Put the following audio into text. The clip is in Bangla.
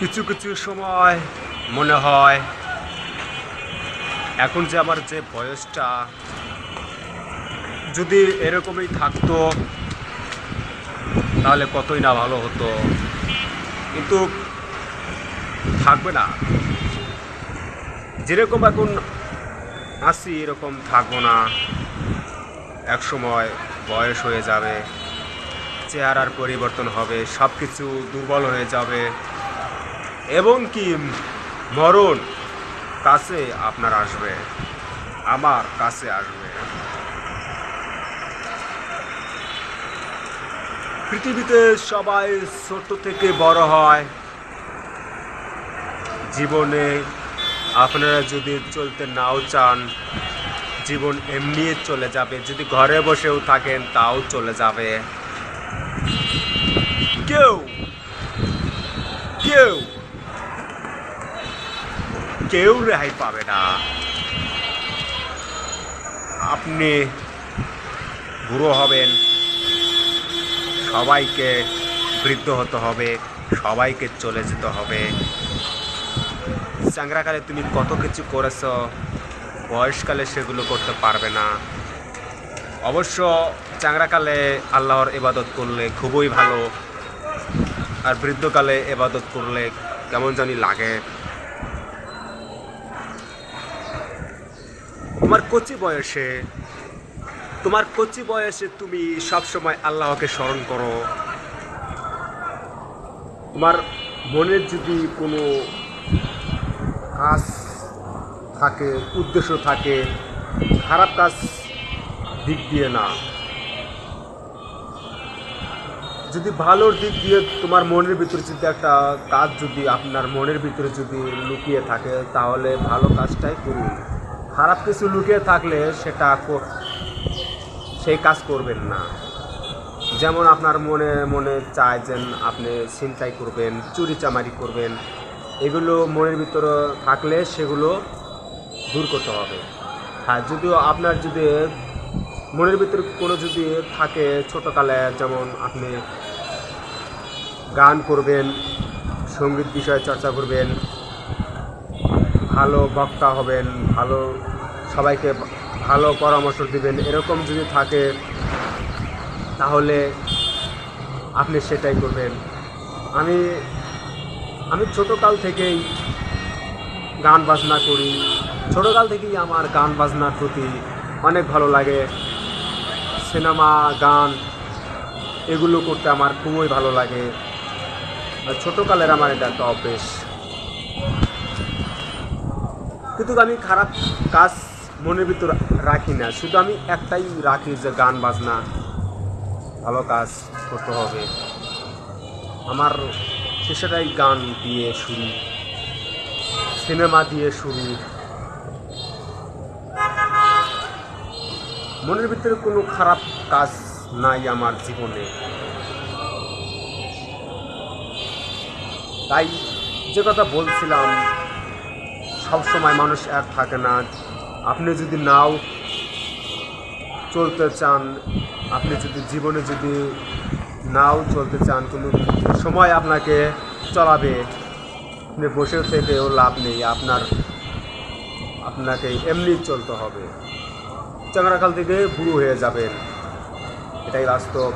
কিছু কিছু সময় মনে হয় এখন যে আমার যে বয়সটা, যদি এরকমই থাকতো, তাহলে কতই না ভালো হতো। কিন্তু থাকবে না। যেরকম এখন আসি এরকম থাকব না। এক সময় বয়স হয়ে যাবে, চেহারার পরিবর্তন হবে সব কিছু দুর্বল হয়ে যাবে। এবং কি মরণ কাছে আপনার আসবে, আমার কাছে আসবে। পৃথিবীতে সবাই ছোট থেকে বড় হয়। জীবনে আপনারা যদি চলতে নাও চান, জীবন এমনি চলে যাবে। যদি ঘরে বসেও থাকেন, তাও চলে যাবে। কেউ কেউ কেউ রেহাই পাবে না। আপনি বুড়ো হবেন, সবাইকে বৃদ্ধ হতে হবে, সবাইকে চলে যেতে হবে। চাংরাকালে তুমি কত কিছু করেছ, বয়সকালে সেগুলো করতে পারবে না। অবশ্য চাংরাকালে আল্লাহর ইবাদত করলে খুবই ভালো, আর বৃদ্ধকালে এবাদত করলে কেমন জানি লাগে। তোমার কচি বয়সে, তোমার কচি বয়সে তুমি সবসময় আল্লাহকে স্মরণ করো। তোমার মনের যদি কোনো কাজ থাকে, উদ্দেশ্য থাকে, খারাপ কাজ দিক দিয়ে না। যদি ভালোর দিক দিয়ে তোমার মনের ভিতরে যদি একটা কাজ যদি আপনার মনের ভিতরে যদি লুকিয়ে থাকে, তাহলে ভালো কাজটাই করুন। খারাপ কিছু লুকিয়ে থাকলে সেটা সেই কাজ করবেন না। যেমন আপনার মনে মনে চায় যে আপনি ছিনতাই করবেন, চুরি চামারি করবেন, এগুলো মনের ভিতরে থাকলে সেগুলো দূর করতে হবে। হ্যাঁ যদিও আপনার যদি মনের ভিতরে কোনো যদি থাকে ছোটোকালে, যেমন আপনি গান করবেন, সংগীত বিষয়ে চর্চা করবেন ভালো বক্তা হবেন, ভালো সবাইকে ভালো পরামর্শ দিবেন, এরকম যদি থাকে, তাহলে আপনি সেটাই করবেন। আমি আমি ছোটোকাল থেকেই গান বাজনা করি। ছোটোকাল থেকেই আমার গান বাজনার প্রতি অনেক ভালো লাগে। সিনেমা, গান, এগুলো করতে আমার খুবই ভালো লাগে। ছোটোকালের আমার এটা একটা অভ্যেস। কিন্তু আমি খারাপ কাজ মনের ভিতর রাখি না। শুধু আমি একটাই রাখি যে গান, বাজনা, ভালো কাজ করতে হবে। আমার সেটাই গান দিয়ে শুরু। সিনেমা দিয়ে শুরু। মনের ভিতরে কোনো খারাপ কাজ নাই আমার জীবনে। তাই যে কথা বলছিলাম সব সময় মানুষ এক থাকে না। আপনি যদি নাও চলতে চান, আপনি যদি জীবনে যদি নাও চলতে চান, কোনো সময় আপনাকে চলাবে। আপনি বসে থেকেও লাভ নেই, আপনার, আপনাকে এমনি চলতে হবে। চাংরাখাল থেকে বুড়ো হয়ে যাবেন। এটাই বাস্তব।